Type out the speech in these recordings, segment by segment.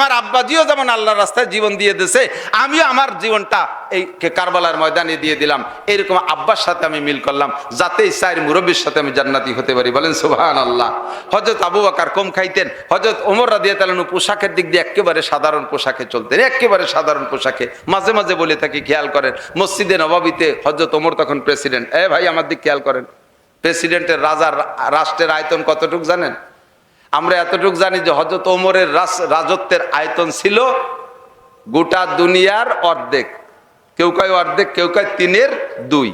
আমার আব্বাজিও যেমন আল্লাহর রাস্তায় জীবন দিয়ে দিয়েছে আমিও আমার জীবনটা এই কারবালার ময়দানে দিয়ে দিলাম। এরকম আব্বার সাথে আমি মিল করলাম, যাতে এই সাইর মুরব্বীর সাথে আমি জান্নাতি হতে পারি। বলেন সুবহান আল্লাহ হজরত আবু আকার কম খাইতেন। হজরত ওমর রাদিয়া তালানু পোশাকের দিক দিয়ে একেবারে সাধারণ পোশাকে চলতেন, একেবারে সাধারণ পোশাকে। মাঝে মাঝে বলে থাকি, খেয়াল করেন, মসজিদে নবাবিতে হজরত ওমর তখন প্রেসিডেন্ট এ ভাই, আমার দিক খেয়াল করেন। প্রেসিডেন্টের রাজার, রাষ্ট্রের আয়তন কতটুক জানেন? আমরা এতটুক জানি যে হজরত ওমরের রাজত্বের আয়তন ছিল গোটা দুনিয়ার অর্ধেক। কেউ কয় অর্ধেক, কেউ কয় তিনের দুই।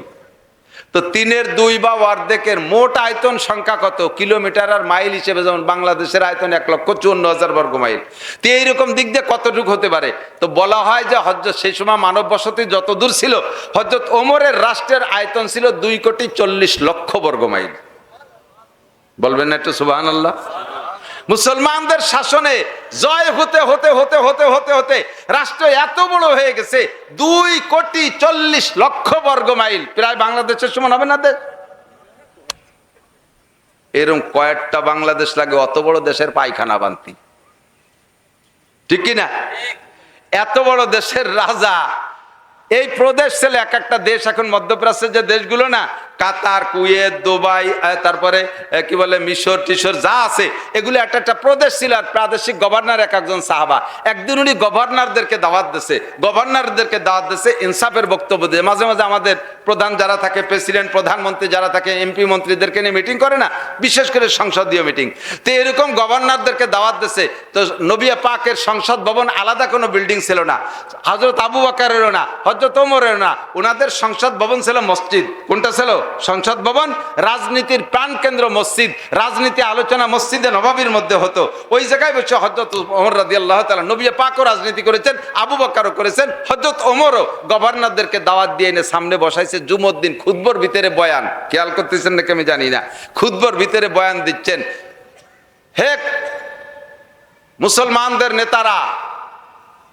তো তিনের দুই বা অর্ধেকের মোট আয়তন সংখ্যা কত? কিলোমিটার আর মাইল হিসেবে যেমন বাংলাদেশের আয়তন এক লক্ষ চুয়ান্ন হাজার বর্গ মাইল। তো এইরকম দিক দিয়ে কতটুকু হতে পারে? তো বলা হয় যে হজরত সেই সময় মানব বসতি যত দূর ছিল হজরত ওমরের রাষ্ট্রের আয়তন ছিল দুই কোটি চল্লিশ লক্ষ বর্গ মাইল। বলবেন না একটু সুবাহ আল্লাহ মুসলমানদের শাসনে জয় হতে হতে হতে হতে হতে হতে রাষ্ট্র এত বড় হয়ে গেছে, দুই কোটি চল্লিশ লক্ষ বর্গ মাইল। প্রায় বাংলাদেশের সমান হবে না দেশ? এরকম কয়েকটা বাংলাদেশ লাগে, অত বড় দেশের পায়খানা বান্তি। ঠিক কি না? এত বড় দেশের রাজা এই প্রদেশ ছেলে এক একটা দেশ, এখন মধ্যপ্রাচ্যের যে দেশগুলো না, কাতার, কুয়েত, দুবাই তারপরে কি বলে, মিশর, টিশর, যা আছে, এগুলো একটা একটা প্রদেশ ছিল, আর প্রাদেশিক গভর্নর এক একজন সাহাবা। একদিন উনি গভর্নরদেরকে দাওয়াত দিছে। গভর্নরদেরকে দাওয়াত দিছে, ইনসাফের বক্তব্য দিয়ে। মাঝে মাঝে আমাদের প্রধান যারা থাকে, প্রেসিডেন্ট, প্রধানমন্ত্রী যারা থাকে, এমপি মন্ত্রীদেরকে নিয়ে মিটিং করে না, বিশেষ করে সংসদীয় মিটিং। তো এরকম গভর্নরদেরকে দাওয়াত দিছে, তো নবিয়া পাকের সংসদ ভবন আলাদা কোনো বিল্ডিং ছিল না। হজরত আবু বাকারেরও না হজরত ওমরেরও না। ওনাদের সংসদ ভবন ছিল মসজিদ। কোনটা ছিল? সংসদ ভবন, রাজনীতির প্রাণ কেন্দ্র মসজিদ। রাজনীতি আলোচনা মসজিদে নবাবির মধ্যে হতো। ওই জায়গায় বসে হজরত ওমর রাদি আল্লাহ তালা নবিয়া পাকও রাজনীতি করেছেন, আবু বাকারও করেছেন। হজরত ওমরও গভর্নরদেরকে দাওয়াত দিয়ে এনে সামনে বসাইছে জুমদ্দিন খুদ্বর ভিতরে বয়ান। খেয়াল করতেছেন নাকি আমি জানি না। খুদ্বর ভিতরে বয়ান দিচ্ছেন। হে মুসলমানদের নেতারা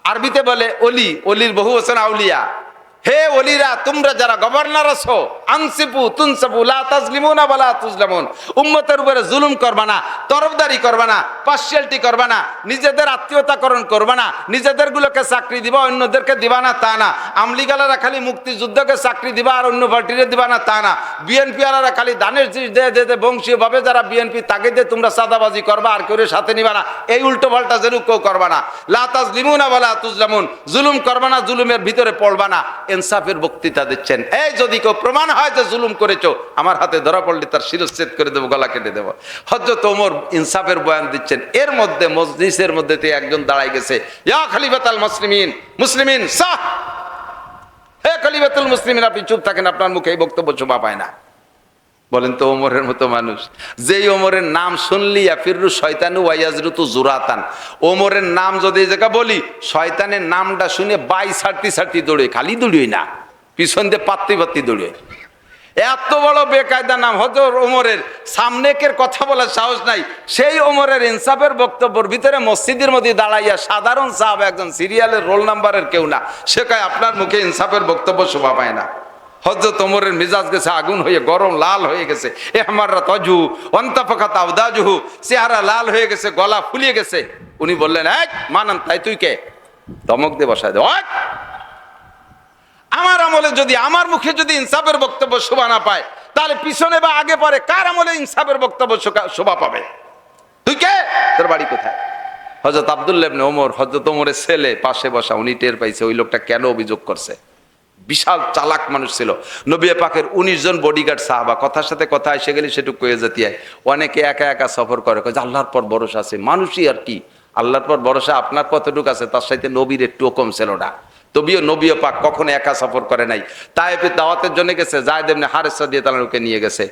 আরবিতে বলে অলি অলির বহু বছর আউলিয়া। হে অলিরা তোমরা যারা গভর্নর আছো, আনসিপু, তুনসাপু, লা তাজলিমুনা ওয়ালা তুজলামুন। উম্মতের উপরে জুলুম করবা না, তরফদারি করবা না পার্সিয়ালিটি করবা না, নিজেদের আত্মীয়তাকরণ করবা না নিজেদের গুলোকে চাকরি দিবা, অন্যদেরকে দিবা না, তা না। আমলিগালারা খালি মুক্তিযুদ্ধকে চাকরি দিবা আর অন্য পার্টিরে দিবা না, তা না। বিএনপি আলারা খালি দানের জিনিস দিয়ে দিয়ে বংশীয় ভাবে যারা বিএনপি তাকে দিয়ে তোমরা সাদাবাজি করবা, আর কেউ সাথে নিবা না। এই উল্টো পাল্টা যেন কেউ করবা না। লাতাজ লিমুনা বলা তুজলামুন, জুলুম করবা না, জুলুমের ভিতরে পড়বা না। ইনসাফের বক্তৃতা দিচ্ছেন। এই যদি কেউ প্রমাণ হয় যে জুলুম করেছ, আমার হাতে ধরা পড়লে তার শিরচ্ছেদ করে দেবো, গলা কেটে দেবো। হজরত ওমর ইনসাফের বয়ান দিচ্ছেন। এর মধ্যে মসজিদের মধ্যে একজন দাঁড়াই গেছে। ইয়া খালিফাতাল মুসলিমিন মুসলিমিন, সাহ! হে খলিফাতুল মুসলিমিন, আপনি চুপ থাকেন, আপনার মুখে এই বক্তব্য শোভা পায় না। বলেন তো ওমরের মতো মানুষ। যেই ওমরের নাম শুনলি ফিররু শয়তানু ওয়াইয়াজরুতু জুরাতান। ওমরের নাম যদি এই জায়গা বলি, শয়তানের নামটা শুনে বাই সারতি সারতি দৌড়ে, খালি দৌড়িয়ে না। পিছন দিয়ে পাত্তি পাত্তি দৌড়ে। এত বড় বেকায়দা নাম হজর ওমরের সামনেকের কথা বলার সাহস নাই। সেই ওমরের ইনসাফের বক্তব্যের ভিতরে মসজিদের মধ্যে দাঁড়াইয়া সাধারণ সাহাব একজন সিরিয়ালের রোল নাম্বারের কেউ না। সে কয়, আপনার মুখে ইনসাফের বক্তব্য শোভা পায় না। হজরত ওমরের মিজাজ গেছে আগুন হয়ে, গরম লাল হয়ে গেছে। এ আমাররা তজু অন্তফাকাত আবদাজুহু চেহারা লাল হয়ে গেছে, গলা ফুলিয়ে গেছে। উনি বললেন এক মানান, তাই তুই কে? ধমক দিয়ে বসায় দে আমার আমলে যদি, আমার মুখে যদি ইনসাফের বক্তব্য শোভা না পায়, তাহলে পিছনে বা আগে পরে কার আমলে ইনসাফের বক্তব্য শোভা পাবে? তুই কে? তোর বাড়ি কোথায়? হজরত আবদুল্লাবনে ওমর হজরত ওমরের ছেলে পাশে বসা, উনি টের পাইছে, ওই লোকটা কেন অভিযোগ করছে? বিশাল চালাক মানুষ ছিল। নবী পাকের উনিশ জন বডিগার্ড সাহাবা, কথার সাথে কথা এসে গেলে সেটুকু কয়ে যেতে হয়। অনেকে একা একা সফর করে যে আল্লাহর পর ভরসা আছে, মানুষই আর কি। আল্লাহর পর ভরসা আপনার কতটুকু আছে, তার সাথে নবীর একটু কম ছিল না। তবিও নবীয় পাক কখনো একা সফর করে নাই। তাই দাওয়াতের জন্য গেছে, জায়দ এমনি হারেসা দিয়ে তালানুকে নিয়ে গেছে।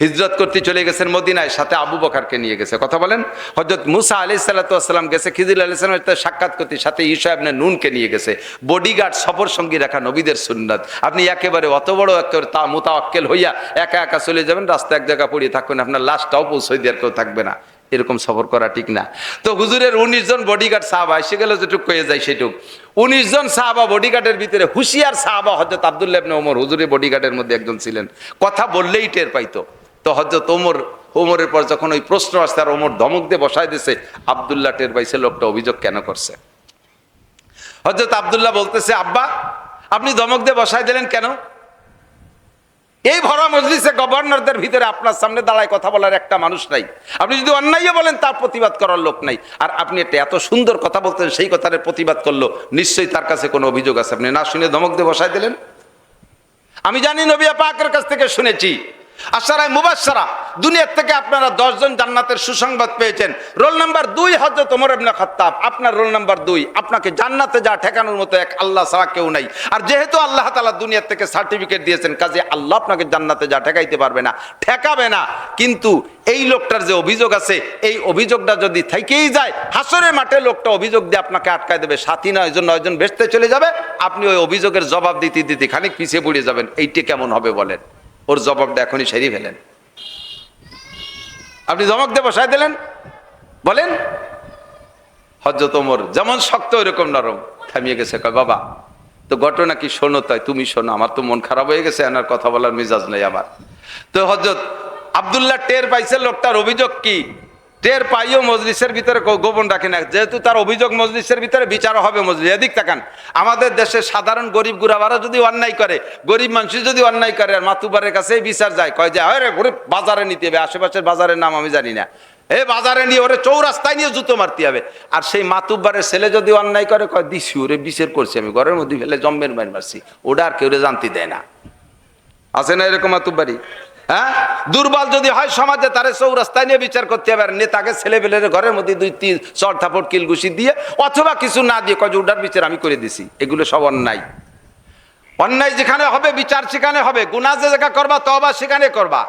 হিজরত করতে চলে গেছেন মদিনায়, সাথে আবু বকারকে নিয়ে গেছে। কথা বলেন? হজরত মুসা আলি সাল্লাতাম গেছে খিজির আলি সালামের সাক্ষাৎ করতে, সাথে ঈশা আপনি নুনকে নিয়ে গেছে। বডিগার্ড সফর সঙ্গী রাখা নবীদের সুন্নাত। আপনি একেবারে অত বড় একেবারে তা মোতাক্কেল হইয়া একা একা চলে যাবেন রাস্তা এক জায়গা পড়িয়ে থাকবেন আপনার লাশটাও পৌঁছই দেওয়ার কেউ থাকবে না। এরকম সফর করা ঠিক না। তো হুজুরের উনিশ জন বডিগার্ড সাহাবা, এসে গেলে যেটুক কয়ে যায় সেটুক। উনিশ জন সাহাবা বডিগার্ডের ভিতরে হুশিয়ার সাহাবা হজরত আবদুল্লাহ ইবনে ওমর হুজুরের বডিগার্ডের মধ্যে একজন ছিলেন। কথা বললেই টের পাইতো। তো হজরত ওমর, ওমরের পর যখন ওই প্রশ্ন আসছে, আর ওমর ধমক দিয়ে বসায় দিছে, আবদুল্লাহ টের পাইছে লোকটা অভিযোগ কেন করছে? হজরত আবদুল্লাহ বলতেছে, আব্বা, আপনি ধমক দিয়ে বসায় দিলেন কেন? এই ভরা মজলিসে গভর্নরদের ভিতরে আপনার সামনে দাঁড়ায় কথা বলার একটা মানুষ নাই। আপনি যদি অন্যায় বলেন, তার প্রতিবাদ করার লোক নাই। আর আপনি একটা এত সুন্দর কথা বলতেন সেই কথার প্রতিবাদ করল, নিশ্চয়ই তার কাছে কোনো অভিযোগ আছে। আপনি না শুনে ধমক দিয়ে বসায় দিলেন? আমি জানি নবিয়া পাকের কাছ থেকে শুনেছি আশারায় মুবাসারা দুনিয়ার থেকে আপনারা দশজন জান্নাতের সুসংবাদ পেয়েছেন। রোল নাম্বার দুই হজরত ওমর ইবনে আপনার রোল নাম্বার দুই। আপনাকে জান্নাতে যা ঠেকানোর মতো এক আল্লাহ ছাড়া কেউ নাই। আর যেহেতু আল্লাহ তাআলা দুনিয়ার থেকে সার্টিফিকেট দিয়েছেন, কাজে আল্লাহ আপনাকে জান্নাতে যা ঠেকাইতে পারবে না, ঠেকাবে না। কিন্তু এই লোকটার যে অভিযোগ আছে, এই অভিযোগটা যদি থেকেই যায়, হাসরের মাঠে লোকটা অভিযোগ দিয়ে আপনাকে আটকায় দেবে। সাথী নয়জন নয়জন বেসতে চলে যাবে। আপনি ওই অভিযোগের জবাব দিতে দিতে খানিক পিছিয়ে পড়ে যাবেন। এইটি কেমন হবে বলেন? ওর জবাবটা এখনই সেরিয়ে ফেলেন। আপনি জমক দিয়ে বসায় দিলেন? বলেন? হজরত ওমর, যেমন শক্ত ওইরকম নরম। থামিয়ে গেছে, কয়, বাবা, তো ঘটনা কি শোনো তাই, তুমি শোনো, আমার তো মন খারাপ হয়ে গেছে, এনার কথা বলার মেজাজ নেই আমার। তো হজরত আবদুল্লাহ টের পাইছে, লোকটার অভিযোগ কি? টের পাইও মজলিসের ভিতরে গোপন রাখে না। যেহেতু তার অভিযোগ মজলিসের ভিতরে বিচার হবে মজলিস। এদিক তাকান। আমাদের দেশে সাধারণ গরিব গুড়াবারা যদি অন্যায় করে, গরিব মানুষ যদি অন্যায় করে, আর মাতুবারের কাছে বিচার যায়, কয় যে, আরে গরিব বাজারে নিতে হবে, আশেপাশের বাজারের নাম আমি জানি না। এ বাজারে নিয়ে ওরে চৌরাস্তায় নিয়ে জুতো মারতে হবে। আর সেই মাতুব্বারের ছেলে যদি অন্যায় করে, কয়, দিছি, ওরে বিচার করছি আমি, ঘরের মধ্যে ফেলে জম্মের মার মারছি। ওটা আর কেউ জানতে দেয় না। আছে না এরকম মাতুব্বারি হ্যাঁ? দুর্বল যদি হয় সমাজে তারে চৌরাস্তায় নিয়ে বিচার করতে হবে। আর নেতাকে ছেলে পেলে ঘরের মধ্যে দুই, তিন চর থাপড়, কিল ঘুষি দিয়ে অথবা কিছু না দিয়ে কয় উডার বিচার আমি করে দিছি। এগুলো সব অন্যায়। অন্যায় যেখানে হবে, বিচার সেখানে হবে। গুণা যে জায়গা করবা তবা সেখানে করবা।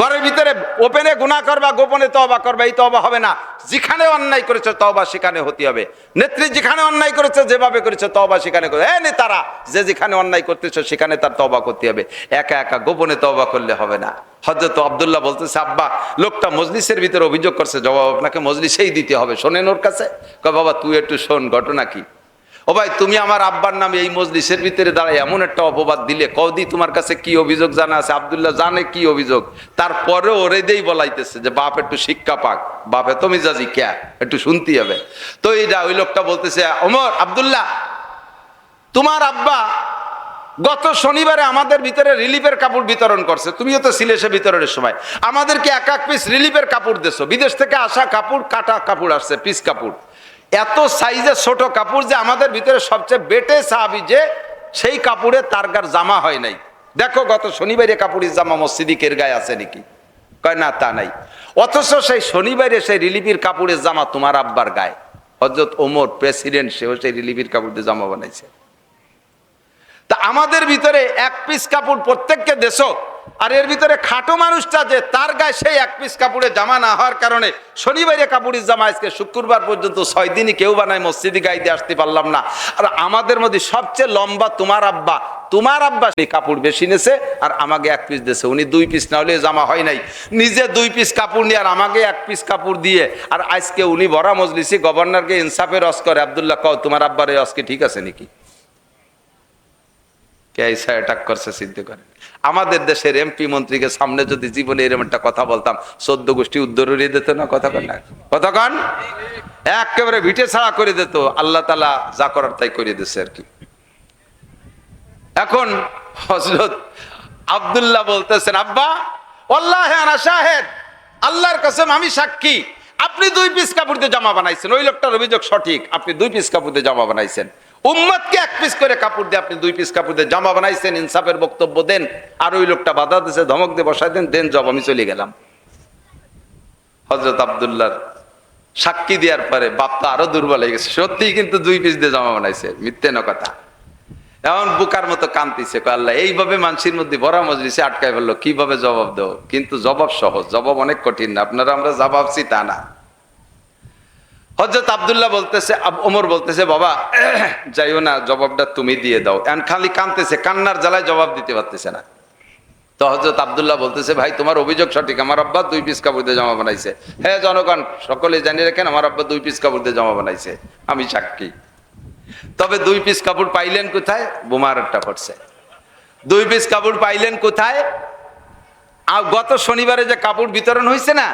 ঘরের ভিতরে ওপেনে গুণা করবা, গোপনে তবা করবা, এই তবা হবে না। যেখানে অন্যায় করেছে তবা সেখানে হতে হবে। নেত্রী যেখানে অন্যায় করেছে, যেভাবে করেছে তবা সেখানে করে। এ নেতারা, যে যেখানে অন্যায় করতেছে সেখানে তার তবা করতে হবে। একা একা গোপনে তবা করলে হবে না। হজরত আবদুল্লাহ বলতেছে, আব্বা, লোকটা মজলিসের ভিতরে অভিযোগ করছে, জবাব আপনাকে মজলিসেই দিতে হবে। শোনেন ওর কাছে? বাবা, তুই একটু শোন, ঘটনা কি? ও ভাই, তুমি আমার আব্বার নামে এই মজলিসের ভিতরে দাঁড়ায় এমন একটা অপবাদ দিলে কদি তোমার কাছে কি অভিযোগ জানা আছে? আবদুল্লাহ জানে কি অভিযোগ। তারপরে ওরে দেই বলাইতেছে যে, বাপ একটু শিক্ষা পাক, বাপ এত মিজাজি ক্যা? একটু শুনতে হবে। তো এইটা ওই লোকটা বলতেছে অমর আবদুল্লাহ, তোমার আব্বা গত শনিবারে আমাদের ভিতরে রিলিফের কাপড় বিতরণ করছে। তুমিও তো ছিলে সে বিতরণের সময়। আমাদেরকে এক এক পিস রিলিফের কাপড় দেছো। বিদেশ থেকে আসা কাপড়, কাটা কাপড় আসছে, পিস কাপড়। এত সাইজের ছোট কাপড় যে আমাদের ভিতরে সবচেয়ে বেটে সাহাবি যে সেই কাপড়ে তার গার জামা হয় নাই। দেখো গত শনিবারে কাপড়ের জামা মসজিদিকের গায়ে আছে নাকি? কয় না, তা নাই। অথচ সেই শনিবারে সেই রিলিফের কাপড়ের জামা তোমার আব্বার গায়ে। হজরত ওমর প্রেসিডেন্ট, সেও সেই রিলিফের কাপড় দিয়ে জামা বানাইছে। তা আমাদের ভিতরে এক পিস কাপড় প্রত্যেককে দেশ আর এর ভিতরে খাটো মানুষটা যে তার গায়ে সেই এক পিস কাপড়ে জামা না হওয়ার কারণে শনিবারে কাপড়ের জামা আজকে শুক্রবার পর্যন্ত ছয় দিনই কেউ বানায় মসজিদে দিয়ে আসতে পারলাম না। আর আমাদের মধ্যে সবচেয়ে লম্বা তোমার আব্বা তোমার আব্বা সেই কাপড় বেশি নেছে আর আমাকে এক পিস দিয়েছে উনি দুই পিস না হলে জামা হয় নাই। নিজে দুই পিস কাপড় নিয়ে আর আমাকে এক পিস কাপড় দিয়ে আর আজকে উনি বড় মজলিসি গভর্নরকে ইনসাফের রস করে। আবদুল্লাহ কও, তোমার আব্বার এই অস্কে ঠিক আছে নাকি? কে আইসা অ্যাটাক করছে, সিদ্ধ করেন আমাদের দেশের এমপি মন্ত্রীকে সামনে যদি জীবনে এরকম একটা কথা বলতাম, চোদ্দ গোষ্ঠী উদ্ধার দিত না? কথা কন না। কথা একেবারে ভিটে ছাড়া করে দিত। আল্লাহ তালা যা করার তাই করে দিচ্ছে আর কি। এখন হজরত আবদুল্লাহ বলতেছেন, আব্বা আল্লাহ শাহেদ, আল্লাহর কসম আমি সাক্ষী। আপনি দুই পিস কাপড় দিয়ে জামা বানাইছেন। ওই লোকটার অভিযোগ সঠিক। আপনি দুই পিস কাপড় দিয়ে জামা বানাইছেন। উম্মতকে এক পিস করে কাপড় দিয়ে আপনি দুই পিস কাপড় দিয়ে জামা বানাইছেন, ইনসাফের বক্তব্য দেন, আর ওই লোকটা বাধা দিছে, ধমক দিয়ে বসাই দেন দেন জব, আমি চলে গেলাম। হজরত আবদুল্লাহর সাক্ষী দেওয়ার পরে বাপটা আরও দুর্বল হয়ে গেছে। সত্যিই কিন্তু দুই পিস দিয়ে জামা বানাইছে, মিথ্যে ন কথা। এমন বুকার মতো কান্তিছে কয় আল্লাহ, এইভাবে মানুষের মধ্যে বড় মজলিসে আটকায় ফেলল, কীভাবে জবাব দেবো? কিন্তু জবাব সহজ, জবাব অনেক কঠিন না, আপনারা আমরা জবাবছি তা না। হজরত আবদুল্লাহ বলতেছে ওমর বলতেছে, বাবা, যাইও না, জবাবটা তুমি দিয়ে দাও। এন খালি কানতেছে, কান্নার জ্বালায় জবাব দিতে পারতেছে না। তো হজরত আবদুল্লাহ বলতেছে, ভাই, তোমার অভিযোগ সঠিক, আমার আব্বা দুই পিস কাপড় দিয়ে জামা বানাইছে। হ্যাঁ জনগণ, সকলে জানিয়ে রাখেন, আমার আব্বা দুই পিস কাপড় দিয়ে জামা বানাইছে। আমি সাক্ষী। তবে দুই পিস কাপড় পাইলেন কোথায়? বোমার একটা পড়ছে। দুই পিস কাপড় পাইলেন কোথায়? আর গত শনিবারে যে কাপড় বিতরণ হয়েছে না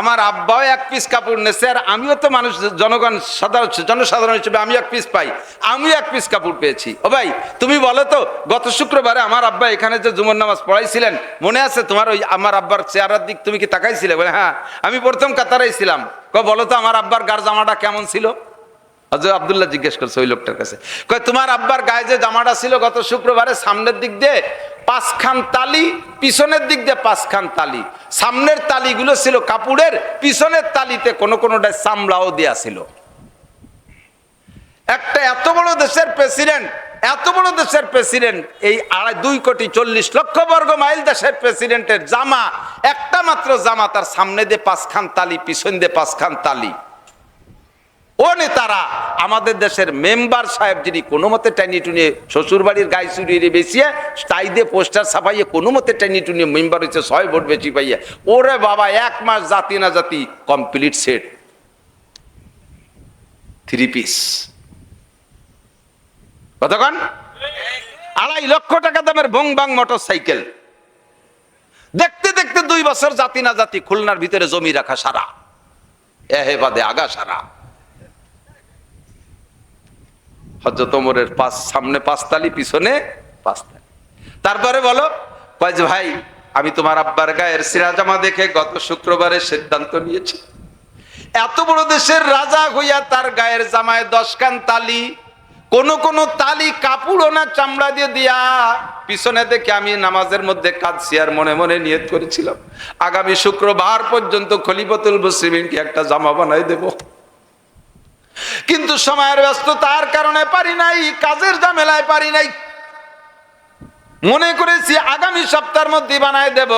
আমার আব্বাও এক পিস কাপড় নেছে, আর আমিও তো মানুষ, জনগণ সাধারণ, জনসাধারণ হিসেবে আমি এক পিস পাই। আমিও এক পিস কাপড় পেয়েছি। ও ভাই, তুমি বলো তো, গত শুক্রবারে আমার আব্বা এখানে যে জুমন নামাজ পড়াইছিলেন, মনে আছে তোমার ওই আমার আব্বার চেহারার দিক তুমি কি তাকাইছিলে? বলে হ্যাঁ আমি প্রথম কাতারাই ছিলাম। ক, বলো তো, আমার আব্বার গার জামাটা কেমন ছিল? হজরত আবদুল্লাহ জিজ্ঞেস করছে ওই লোকটার কাছে। কয়, তোমার আব্বার গায়ে যে জামাটা ছিল গত শুক্রবারে সামনের দিক দিয়ে পাঁচখান তালি, পিছনের দিক দিয়ে পাঁচখান তালি। সামনের তালিগুলো ছিল কাপড়ের, পিছনের তালিতে কোনো কোনোটায় চামড়াও দেয়া ছিল। একটা এত বড় দেশের প্রেসিডেন্ট, এত বড় দেশের প্রেসিডেন্ট, এই আড়াই, দুই কোটি চল্লিশ লক্ষ বর্গ মাইল দেশের প্রেসিডেন্টের জামা, একটা মাত্র জামা তার সামনে দিয়ে পাঁচখান তালি, পিছন দিয়ে পাঁচখান তালি। ও নেতারা, আমাদের দেশের মেম্বার সাহেব যিনি কোনো মতে টাইনি টুনিয়ে শ্বশুর বাড়ির গায়ে চুরিয়ে বেশিয়ে তাই দিয়ে পোস্টার ছাপাইয়ে কোনো মতে টাইনি টুনিয়ে মেম্বার হয়েছে, ছয় ভোট বেশি পাইয়ে। ওরে বাবা, এক মাস জাতি না জাতি কমপ্লিট সেট থ্রি পিস কতক্ষণ? আড়াই লক্ষ টাকা দামের বং বাং মোটর সাইকেল দেখতে দেখতে দুই বছর জাতি না জাতি খুলনার ভিতরে জমি রাখা সারা। এহে বাদে আগা সারা। হজরত ওমরের পাঁচ সামনে পাঁচতালি, পিছনে পাঁচতালি। তারপরে বলো, কয় ভাই, আমি তোমার আব্বার গায়ের সিরাজামা দেখে গত শুক্রবারে সিদ্ধান্ত নিয়েছি। এত বড় দেশের রাজা হইয়া তার গায়ের জামায় দশকান তালি, কোন কোন তালি কাপড়ও না চামড়া দিয়ে দিয়া পিছনে দেখে আমি নামাজের মধ্যে কাঁদছি মনে মনে নিয়ত করেছিলাম। আগামী শুক্রবার পর্যন্ত খলিফতুল মুসলিমিনকে একটা জামা বানাই দেবো। কিন্তু সময়ের ব্যস্ততার কারণে পারি নাই, কাজের ঝামেলায় পারি নাই। মনে করেছি আগামী সপ্তাহের মধ্যে বানায় দেব।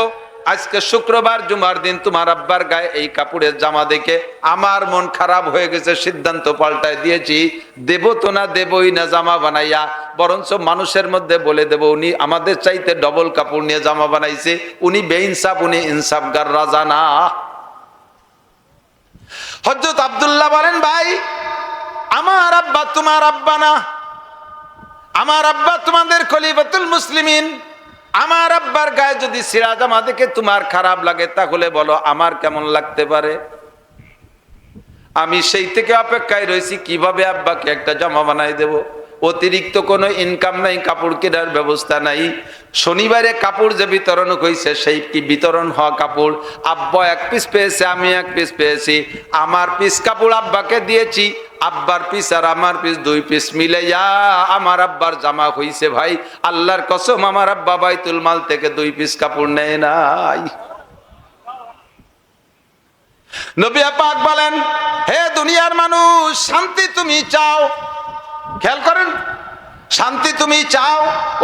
আজকে শুক্রবার, জুমার দিন তোমার আব্বার গায়ে এই কাপড়ের জামা দেখে আমার মন খারাপ হয়ে গেছে, সিদ্ধান্ত পাল্টায় দিয়েছি। দেব তো না দেবই না জামা বানাইয়া, বরঞ্চ মানুষের মধ্যে বলে দেব, উনি আমাদের চাইতে ডবল কাপড় নিয়ে জামা বানাইছে। উনি বেইনসাফ, উনি ইনসাফগার রাজা না। হজরত আবদুল্লাহ বলেন, ভাই আমার আব্বা তোমার আব্বা না। আমার আব্বা তোমাদের খলিফাতুল মুসলিমিন। আমার আব্বার গায়ে যদি সিরাজামা দেখে তোমার খারাপ লাগে, তাহলে বলো আমার কেমন লাগতে পারে? আমি সেই থেকে অপেক্ষায় রয়েছি, কীভাবে আব্বাকে একটা জামা বানাই দেব? অতিরিক্ত কোনো ইনকাম নাই, কাপড় কেনার ব্যবস্থা নাই। শনিবারে কাপড় যে বিতরণ হয়েছে সেই কি বিতরণ হওয়া কাপড়? আব্বা এক পিস পেয়েছে, আমি এক পিস পেয়েছি। আমার পিস কাপড় আব্বাকে দিয়েছি। আব্বার পিস আর আমার পিস, দুই পিস মিলে যা আমার আব্বার জামা হইছে ভাই। আল্লাহর কসম, আমার আব্বা বাইতুল মাল থেকে দুই পিস কাপড় নেয় নাই। নবী পাক বলেন, হে দুনিয়ার মানুষ, শান্তি তুমি চাও। খেয়াল করেন, শান্তি তুমি চাও,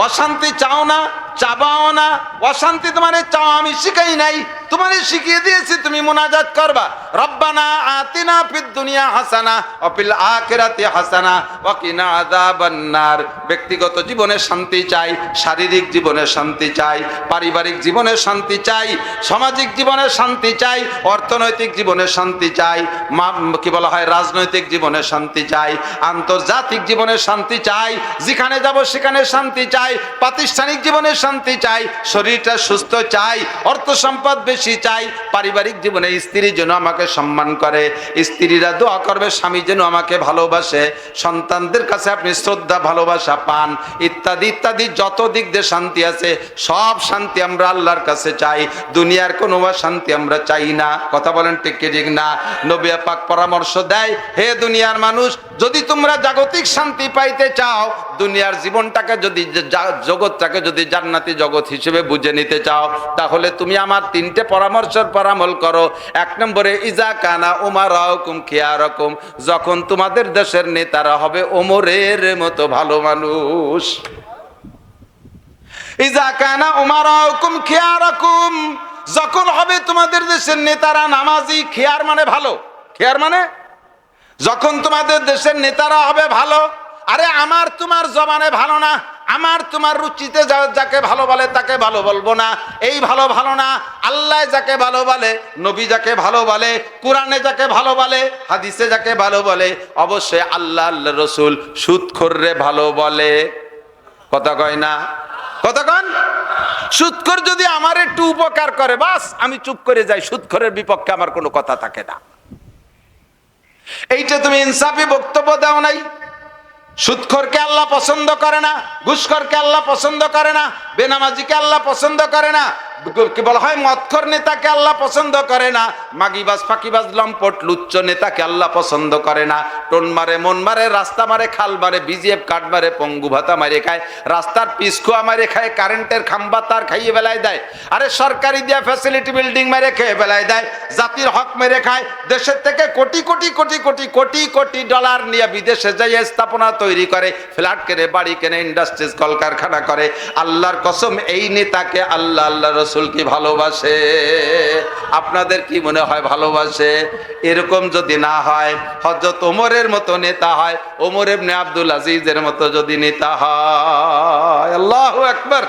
অশান্তি চাও না, চাবাও না। অশান্তি তোমার চাও আমি শিখাই নাই। তোমারে শিখিয়ে দিয়েছি, তুমি মোনাজাত করবা। রব্বানা আতিনা ফিদ দুনিয়া হাসানা অপিল আখিরাতি হাসানা ওয়াকিনা আযাবান নার। ব্যক্তিগত জীবনে শান্তি চাই, শারীরিক জীবনে শান্তি চাই, পারিবারিক জীবনে শান্তি চাই, সামাজিক জীবনে শান্তি চাই, অর্থনৈতিক জীবনে শান্তি চাই, মা- কি বলা হয়, রাজনৈতিক জীবনে শান্তি চাই, আন্তর্জাতিক জীবনে শান্তি চাই, যেখানে যাব সেখানে শান্তি চাই, প্রাতিষ্ঠানিক জীবনে শান্তি চাই, শরীরটা সুস্থ চাই, অর্থ সম্পদ বেশি চাই। পারিবারিক জীবনে স্ত্রী যেন আমাকে সম্মান করে, স্ত্রীরা দোয়া করবে, স্বামী যেন আমাকে ভালোবাসে, সন্তানদের কাছে আপনি শ্রদ্ধা, ভালোবাসা পান, ইত্যাদি ইত্যাদি, যত দিক দিয়ে শান্তি আছে, সব শান্তি আমরা আল্লাহর কাছে চাই। দুনিয়ার কোনো শান্তি আমরা চাই না। কথা বলেন ঠিক ঠিক না? নবিয়া পাক পরামর্শ দেয়, হে দুনিয়ার মানুষ, যদি তোমরা জাগতিক শান্তি পাইতে চাও, দুনিয়ার জীবনটাকে যদি জগৎটাকে যদি জান্নাতি জগৎ হিসেবে বুঝে নিতে চাও, তাহলে তুমি আমার তিনটে পরামর্শের পরামল করো। এক নম্বরে, ইজা কানা উমার রকম খেয়া রকম যখন তোমাদের দেশের নেতারা হবে ওমরের মতো ভালো মানুষ। ইজা কানা উমার হুকুম খেয়া রকম যখন হবে তোমাদের দেশের নেতারা নামাজি, খেয়ার মানে ভালো। খেয়ার মানে? যখন তোমাদের দেশের নেতারা হবে ভালো, আরে আমার তোমার জবানে ভালো না। আমার তোমার রুচিতে যাকে ভালো বলে তাকে ভালো বলব না। এই ভালো ভালো না, আল্লাহ যাকে ভালো বলে, নবী যাকে ভালো বলে, কোরআনে যাকে ভালো বলে, হাদিসে যাকে ভালো বলে, অবশ্যই আল্লাহ আল্লাহ রসুল সুদ ভালো বলে। কথা কয় না? কন? সুৎখর যদি আমার একটু উপকার করে, বাস, আমি চুপ করে যাই, সুৎখরের বিপক্ষে আমার কোনো কথা থাকে না। এইটা তুমি ইনসাফি বক্তব্য দাও নাই? সুৎখরকে আল্লাহ পছন্দ করে না, ঘুষখরকে আল্লাহ পছন্দ করে না, বেনামাজিকে আল্লাহ পছন্দ করে না কি বলা হয়? মৎখর নেতাকে আল্লাহ পছন্দ করে না। মাগিবাজ, ফাঁকিবাজ, লম্পট, লুচ্চ নেতাকে আল্লাহ পছন্দ করে না। টোন মারে, মন মারে, রাস্তা মারে, খাল মারে, বিজিএফ কাঠ মারে, পঙ্গু ভাতা মারে খায়, রাস্তার পিসখোয়া মারে খায়, কারেন্টের খাম্বা তার খাইয়ে বেলায় দেয়। আরে সরকারি দিয়া ফ্যাসিলিটি বিল্ডিং মেরে খেয়ে বেলায় দেয়, জাতির হক মেরে খায়। দেশের থেকে কোটি কোটি কোটি কোটি কোটি কোটি ডলার নিয়ে বিদেশে যাইয়ে স্থাপনা তৈরি করে, ফ্ল্যাট কেনে, বাড়ি কেনে ইন্ডাস্ট্রিজ কলকারখানা করে। আল্লাহর কসম, এই নেতাকে আল্লাহ আল্লাহ রসুল কি ভালোবাসে? আপনাদের কি মনে হয় ভালোবাসে? এরকম যদি না হয় হজরত ওমরের মতো নেতা হয়, ওমর এমনি আব্দুল আজিজের মতো যদি নেতা হয়, আল্লাহ একবার